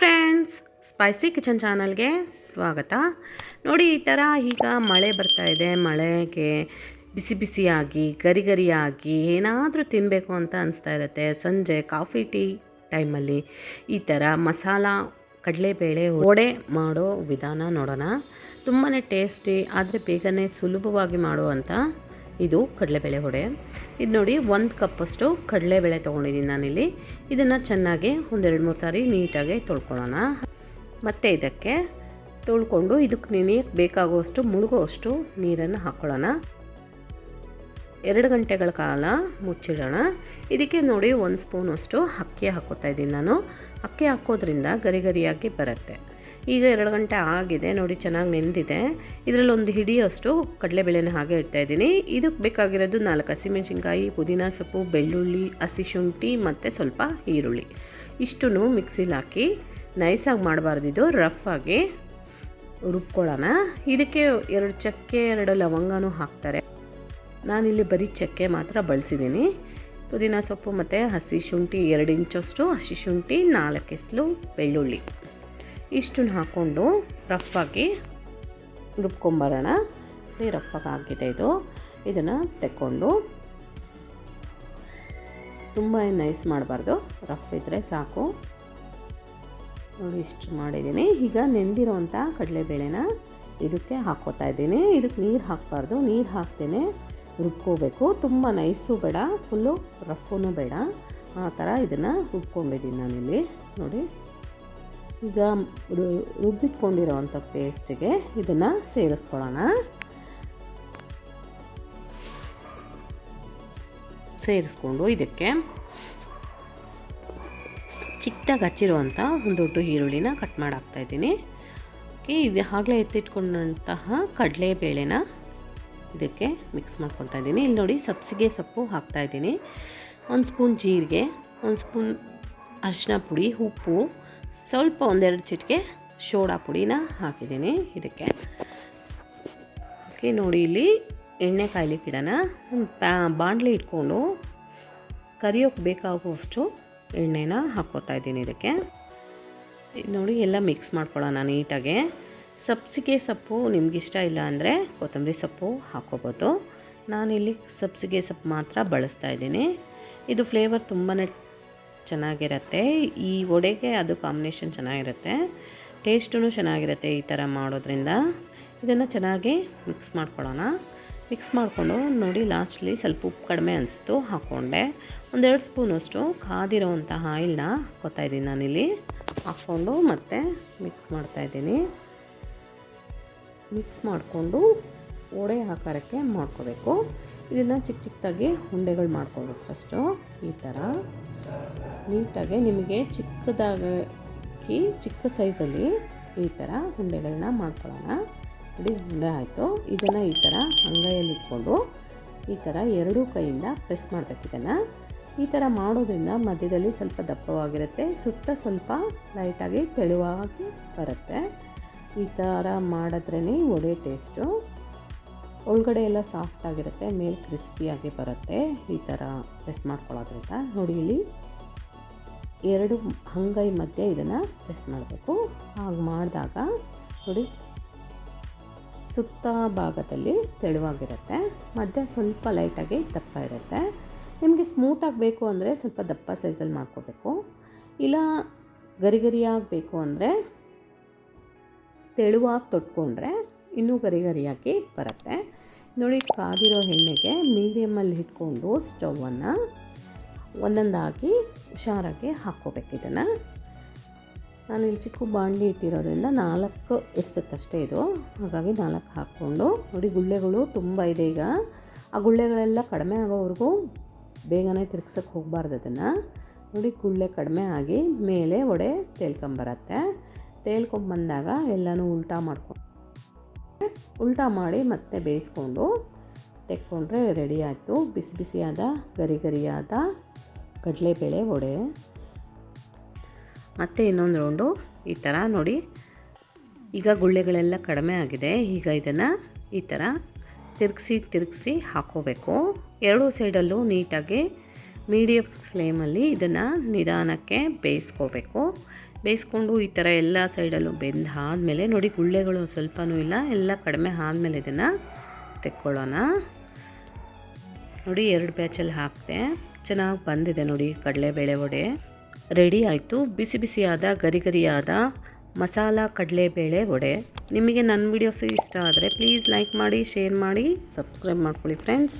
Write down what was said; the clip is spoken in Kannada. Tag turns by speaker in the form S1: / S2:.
S1: ಫ್ರೆಂಡ್ಸ್, ಸ್ಪೈಸಿ ಕಿಚನ್ ಚಾನಲ್ಗೆ ಸ್ವಾಗತ. ನೋಡಿ, ಈ ಥರ ಈಗ ಮಳೆ ಬರ್ತಾ ಇದೆ. ಮಳೆಗೆ ಬಿಸಿ ಬಿಸಿಯಾಗಿ, ಗರಿ ಗರಿಯಾಗಿ ಏನಾದರೂ ತಿನ್ನಬೇಕು ಅಂತ ಅನಿಸ್ತಾ ಇರುತ್ತೆ. ಸಂಜೆ ಕಾಫಿ, ಟೀ ಟೈಮಲ್ಲಿ ಈ ಥರ ಮಸಾಲ, ಕಡಲೆಬೇಳೆ ವಡೆ ಮಾಡೋ ವಿಧಾನ ನೋಡೋಣ. ತುಂಬಾ ಟೇಸ್ಟಿ, ಆದರೆ ಬೇಗನೆ ಸುಲಭವಾಗಿ ಮಾಡುವಂಥ ಇದು ಕಡಲೆಬೇಳೆ ಹೊಡೆ ಇದು ನೋಡಿ ಒಂದು ಕಪ್ಪಷ್ಟು ಕಡಲೆಬೇಳೆ ತೊಗೊಂಡಿದ್ದೀನಿ ನಾನಿಲ್ಲಿ. ಇದನ್ನು ಚೆನ್ನಾಗಿ ಒಂದೆರಡು ಮೂರು ಸಾರಿ ನೀಟಾಗಿ ತೊಳ್ಕೊಳ್ಳೋಣ. ಮತ್ತು ಇದಕ್ಕೆ ತೊಳ್ಕೊಂಡು ಇದಕ್ಕೆ ನೆನೆಯಕ್ಕೆ ಬೇಕಾಗುವಷ್ಟು ಮುಳುಗುವಷ್ಟು ನೀರನ್ನು ಹಾಕ್ಕೊಳ್ಳೋಣ ಎರಡು ಗಂಟೆಗಳ ಕಾಲ ಮುಚ್ಚಿಡೋಣ. ಇದಕ್ಕೆ ನೋಡಿ ಒಂದು ಸ್ಪೂನಷ್ಟು ಅಕ್ಕಿ ಹಾಕೋತಾ ಇದ್ದೀನಿ ನಾನು. ಅಕ್ಕಿ ಹಾಕೋದ್ರಿಂದ ಗರಿ ಗರಿಯಾಗಿ ಬರುತ್ತೆ. ಈಗ ಎರಡು ಗಂಟೆ ಆಗಿದೆ, ನೋಡಿ ಚೆನ್ನಾಗಿ ನೆಂದಿದೆ. ಇದರಲ್ಲಿ ಒಂದು ಹಿಡಿಯೋಷ್ಟು ಕಡಲೆಬೇಳೆನ ಹಾಗೆ ಇಡ್ತಾ ಇದ್ದೀನಿ. ಇದಕ್ಕೆ ಬೇಕಾಗಿರೋದು ನಾಲ್ಕು ಹಸಿಮೆಣಸಿನ್ಕಾಯಿ ಪುದೀನ ಸೊಪ್ಪು, ಬೆಳ್ಳುಳ್ಳಿ, ಹಸಿ ಶುಂಠಿ ಮತ್ತು ಸ್ವಲ್ಪ ಈರುಳ್ಳಿ. ಇಷ್ಟನ್ನು ಮಿಕ್ಸಿಲಿ ಹಾಕಿ ನೈಸಾಗಿ ಮಾಡಬಾರ್ದಿದ್ದು ಇದು ರಫ್ ಆಗಿ ರುಬ್ಕೊಳ್ಳೋಣ. ಇದಕ್ಕೆ ಎರಡು ಚಕ್ಕೆ, ಎರಡು ಲವಂಗನೂ ಹಾಕ್ತಾರೆ. ನಾನಿಲ್ಲಿ ಬರೀ ಚಕ್ಕೆ ಮಾತ್ರ ಬಳಸಿದ್ದೀನಿ. ಪುದೀನ ಸೊಪ್ಪು ಮತ್ತು ಹಸಿ ಶುಂಠಿ ಎರಡು ಇಂಚಷ್ಟು, ಹಸಿ ಶುಂಠಿ ನಾಲ್ಕು ಎಸ್ಲು ಬೆಳ್ಳುಳ್ಳಿ. ಇಷ್ಟನ್ನು ಹಾಕ್ಕೊಂಡು ರಫ್ಫಾಗಿ ರುಬ್ಕೊಂಬರೋಣ. ಇಲ್ಲಿ ರಫಾಗಿ ಆಗಿದೆ ಇದು. ಇದನ್ನು ತೆಕ್ಕೊಂಡು ತುಂಬ ನೈಸ್ ಮಾಡಬಾರ್ದು. ರಫ್ ಇದ್ದರೆ ಸಾಕು. ನೋಡಿ, ಇಷ್ಟು ಮಾಡಿದ್ದೀನಿ. ಈಗ ನೆಂದಿರೋವಂಥ ಕಡಲೆಬೇಳೆನ ಇದಕ್ಕೆ ಹಾಕ್ಕೋತಾ ಇದ್ದೀನಿ. ಇದಕ್ಕೆ ನೀರು ಹಾಕಬಾರ್ದು. ನೀರು ಹಾಕ್ತೇನೆ ರುಬ್ಕೋಬೇಕು. ತುಂಬ ನೈಸು ಬೇಡ. ಫುಲ್ಲು ರಫ್ಫೂ ಬೇಡ. ಆ ಥರ ಇದನ್ನು ರುಬ್ಕೊಂಡಿದ್ದೀನಿ ನಾನಿಲ್ಲಿ. ನೋಡಿ. ಈಗ ರುಬ್ಬಿಟ್ಕೊಂಡಿರೋವಂಥ ಪೇಸ್ಟ್ಗೆ ಇದನ್ನು ಸೇರಿಸ್ಕೊಳ್ಳೋಣ. ಸೇರಿಸ್ಕೊಂಡು ಇದಕ್ಕೆ ಚಿಕ್ಕದಾಗಿ ಹಚ್ಚಿರುವಂಥ ಒಂದು ದೊಡ್ಡ ಈರುಳ್ಳಿನ ಕಟ್ ಮಾಡಾಕ್ತಾ ಇದ್ದೀನಿ. ಓಕೆ, ಇದು ಆಗಲೇ ಎತ್ತಿಟ್ಕೊಂಡಂತಹ ಕಡಲೆಬೇಳೆನ ಇದಕ್ಕೆ ಮಿಕ್ಸ್ ಮಾಡ್ಕೊತಾ ಇದ್ದೀನಿ. ಇಲ್ಲಿ ನೋಡಿ ಸಬ್ಸಿಗೆ ಸೊಪ್ಪು ಹಾಕ್ತಾಯಿದ್ದೀನಿ ಒಂದು ಸ್ಪೂನ್ ಜೀರಿಗೆ, ಒಂದು ಸ್ಪೂನ್ ಅರಿಶಿನ ಪುಡಿ, ಉಪ್ಪು ಸ್ವಲ್ಪ ಒಂದೆರಡು ಚಿಟಿಕೆ ಶೋಡಾ ಪುಡಿನ ಹಾಕಿದ್ದೀನಿ ಇದಕ್ಕೆ. ಓಕೆ, ನೋಡಿ ಇಲ್ಲಿ ಎಣ್ಣೆ ಕಾಯಿಲೆ ಗಿಡನ ಪ್ಯಾ ಇಟ್ಕೊಂಡು ಕರಿಯೋಕ್ಕೆ ಬೇಕಾಗುವಷ್ಟು ಎಣ್ಣೆನ ಹಾಕ್ಕೋತಾ ಇದ್ದೀನಿ ಇದಕ್ಕೆ. ನೋಡಿ ಎಲ್ಲ ಮಿಕ್ಸ್ ಮಾಡ್ಕೊಳ್ಳೋಣ ನೀಟಾಗೆ. ಸಬ್ಸಿಗೆ ಸೊಪ್ಪು ನಿಮಗಿಷ್ಟ ಇಲ್ಲ ಅಂದರೆ ಕೊತ್ತಂಬರಿ ಸೊಪ್ಪು ಹಾಕ್ಕೋಬೋದು. ನಾನಿಲ್ಲಿ ಸಬ್ಸಿಗೆ ಸೊಪ್ಪು ಮಾತ್ರ ಬಳಸ್ತಾ ಇದ್ದೀನಿ. ಇದು ಫ್ಲೇವರ್ ತುಂಬಾ ಚೆನ್ನಾಗಿರುತ್ತೆ. ಈ ವಡೆಗೆ ಅದು ಕಾಂಬಿನೇಷನ್ ಚೆನ್ನಾಗಿರುತ್ತೆ. ಟೇಸ್ಟೂ ಚೆನ್ನಾಗಿರುತ್ತೆ ಈ ಥರ ಮಾಡೋದ್ರಿಂದ. ಇದನ್ನು ಚೆನ್ನಾಗಿ ಮಿಕ್ಸ್ ಮಾಡ್ಕೊಳ್ಳೋಣ. ಮಿಕ್ಸ್ ಮಾಡಿಕೊಂಡು ನೋಡಿ ಲಾಸ್ಟ್ಲಿ ಸ್ವಲ್ಪ ಉಪ್ಪು ಕಡಿಮೆ ಅನಿಸ್ತು ಹಾಕ್ಕೊಂಡೆ ಒಂದೆರಡು ಸ್ಪೂನಷ್ಟು ಕಾದಿರೋವಂಥ ಆಯಿಲ್ನ ಇದ್ದೀನಿ ನಾನಿಲ್ಲಿ. ಹಾಕ್ಕೊಂಡು ಮತ್ತೆ ಮಿಕ್ಸ್ ಮಾಡ್ತಾಯಿದ್ದೀನಿ ಮಿಕ್ಸ್ ಮಾಡಿಕೊಂಡು ಒಡೆ ಆಕಾರಕ್ಕೆ ಮಾಡ್ಕೋಬೇಕು. ಇದನ್ನು ಚಿಕ್ಕ ಚಿಕ್ಕದಾಗಿ ಉಂಡೆಗಳು ಮಾಡ್ಕೋಬೇಕು ಫಸ್ಟು ಈ ಥರ. ನೀಟಾಗಿ ನಿಮಗೆ ಚಿಕ್ಕದಾಗಿ, ಚಿಕ್ಕ ಸೈಜಲ್ಲಿ ಈ ಥರ ಉಂಡೆಗಳನ್ನ ಮಾಡ್ಕೊಳ್ಳೋಣ. ಇಡೀ ಉಂಡೆ ಆಯಿತು. ಇದನ್ನು ಈ ಥರ ಅಂಗೈಯಲ್ಲಿ ಇಟ್ಕೊಂಡು ಈ ಥರ ಎರಡೂ ಕೈಯಿಂದ ಪ್ರೆಸ್ ಮಾಡಬೇಕು ಇದನ್ನು. ಈ ಥರ ಮಾಡೋದ್ರಿಂದ ಮಧ್ಯದಲ್ಲಿ ಸ್ವಲ್ಪ ದಪ್ಪವಾಗಿರುತ್ತೆ. ಸುತ್ತ ಸ್ವಲ್ಪ ಲೈಟಾಗಿ ತೆಳುವಾಗಿ ಬರುತ್ತೆ. ಈ ಥರ ಮಾಡಿದ್ರೇ ಒಡೆ ಟೇಸ್ಟು ಒಳಗಡೆ ಎಲ್ಲ ಸಾಫ್ಟ್ ಆಗಿರುತ್ತೆ, ಮೇಲೆ ಕ್ರಿಸ್ಪಿಯಾಗಿ ಬರುತ್ತೆ. ಈ ಥರ ಪ್ರೆಸ್ ಮಾಡ್ಕೊಳ್ಳೋದ್ರಿಂದ. ನೋಡಿ, ಇಲ್ಲಿ ಎರಡು ಅಂಗೈ ಮಧ್ಯೆ ಇದನ್ನು ಪ್ರೆಸ್ ಮಾಡಬೇಕು. ಹಾಗೆ ಮಾಡಿದಾಗ ನೋಡಿ, ಸುತ್ತ ಭಾಗದಲ್ಲಿ ತೆಳುವಾಗಿರುತ್ತೆ. ಮಧ್ಯ ಸ್ವಲ್ಪ ಲೈಟಾಗಿ ದಪ್ಪ ಇರುತ್ತೆ. ನಿಮಗೆ ಸ್ಮೂತಾಗಿ ಬೇಕು ಅಂದರೆ ಸ್ವಲ್ಪ ದಪ್ಪ ಸೈಜಲ್ಲಿ ಮಾಡ್ಕೋಬೇಕು. ಇಲ್ಲ ಗರಿ ಗರಿಯಾಗಿ ಬೇಕು ಅಂದರೆ ತೆಳುವಾಗಿ ತೊಟ್ಕೊಂಡ್ರೆ ಇನ್ನೂ ಗರಿ ಗರಿಯಾಗಿ ಬರುತ್ತೆ. ನೋಡಿ, ಕಾದಿರೋ ಎಣ್ಣೆಗೆ ಮೀಡಿಯಮಲ್ಲಿ ಇಟ್ಕೊಂಡು ಸ್ಟವನ್ನು ಒಂದೊಂದಾಗಿ ಹುಷಾರಾಗಿ ಹಾಕ್ಕೋಬೇಕು ಇದನ್ನು. ನಾನು ಇಲ್ಲಿ ಚಿಕ್ಕ ಬಾಣಲಿ ಇಟ್ಟಿರೋದ್ರಿಂದ ನಾಲ್ಕು ಇಡ್ಸುತ್ತಷ್ಟೇ ಇದು. ಹಾಗಾಗಿ ನಾಲ್ಕು ಹಾಕ್ಕೊಂಡು ನೋಡಿ ಗುಳ್ಳೆಗಳು ತುಂಬ ಇದೆ ಈಗ. ಆ ಗುಳ್ಳೆಗಳೆಲ್ಲ ಕಡಿಮೆ ಆಗೋವರೆಗೂ ಬೇಗನೆ ತಿರ್ಗ್ಸೋಕ್ಕೆ ಹೋಗಬಾರ್ದು ಅದನ್ನು. ನೋಡಿ ಗುಳ್ಳೆ ಕಡಿಮೆ ಆಗಿ ಮೇಲೆ ಒಡೆ ತೇಲ್ಕೊಂಬರತ್ತೆ ತೇಲ್ಕೊಂಬಂದಾಗ ಎಲ್ಲನೂ ಉಲ್ಟಾ ಮಾಡ್ಕೊಂಡು ಉಲ್ಟಾ ಮಾಡಿ ಮತ್ತೆ ಬೇಯಿಸ್ಕೊಂಡು ತೆಕ್ಕೊಂಡ್ರೆ ರೆಡಿ ಆಯಿತು. ಬಿಸಿ ಬಿಸಿಯಾದ, ಗರಿ ಗರಿಯಾದ ಕಡಲೆಬೇಳೆ ವಡೆ. ಮತ್ತು ಇನ್ನೊಂದು ರೌಂಡು ಈ ಥರ ನೋಡಿ. ಈಗ ಗುಳ್ಳೆಗಳೆಲ್ಲ ಕಡಿಮೆ ಆಗಿದೆ. ಈಗ ಇದನ್ನು ಈ ಥರ ತಿರುಗಿಸಿ ತಿರುಗಿಸಿ ಹಾಕೋಬೇಕು. ಎರಡೂ ಸೈಡಲ್ಲೂ ನೀಟಾಗಿ ಮೀಡಿಯಮ್ ಫ್ಲೇಮಲ್ಲಿ ಇದನ್ನು ನಿಧಾನಕ್ಕೆ ಬೇಯಿಸ್ಕೋಬೇಕು. ಬೇಯಿಸ್ಕೊಂಡು ಈ ಥರ ಎಲ್ಲ ಸೈಡಲ್ಲೂ ಬೆಂದ ಆದಮೇಲೆ ನೋಡಿ ಗುಳ್ಳೆಗಳು ಸ್ವಲ್ಪನೂ ಇಲ್ಲ, ಎಲ್ಲ ಕಡಿಮೆ ಆದಮೇಲೆ ಇದನ್ನು ತೆಕ್ಕೊಳ್ಳೋಣ. ನೋಡಿ, ಎರಡು ಬ್ಯಾಚಲ್ಲಿ ಹಾಕಿದೆ. ಚೆನ್ನಾಗಿ ಬಂದಿದೆ ನೋಡಿ ಕಡಲೆಬೇಳೆ ವಡೆ. ರೆಡಿ ಆಯಿತು. ಬಿಸಿ ಬಿಸಿಯಾದ, ಗರಿ ಗರಿಯಾದ ಮಸಾಲ ಕಡಲೆಬೇಳೆ ವಡೆ. ನಿಮಗೆ ನನ್ನ ವೀಡಿಯೋಸು ಇಷ್ಟ ಆದರೆ ಪ್ಲೀಸ್ ಲೈಕ್ ಮಾಡಿ, ಶೇರ್ ಮಾಡಿ, ಸಬ್ಸ್ಕ್ರೈಬ್ ಮಾಡ್ಕೊಳ್ಳಿ ಫ್ರೆಂಡ್ಸ್.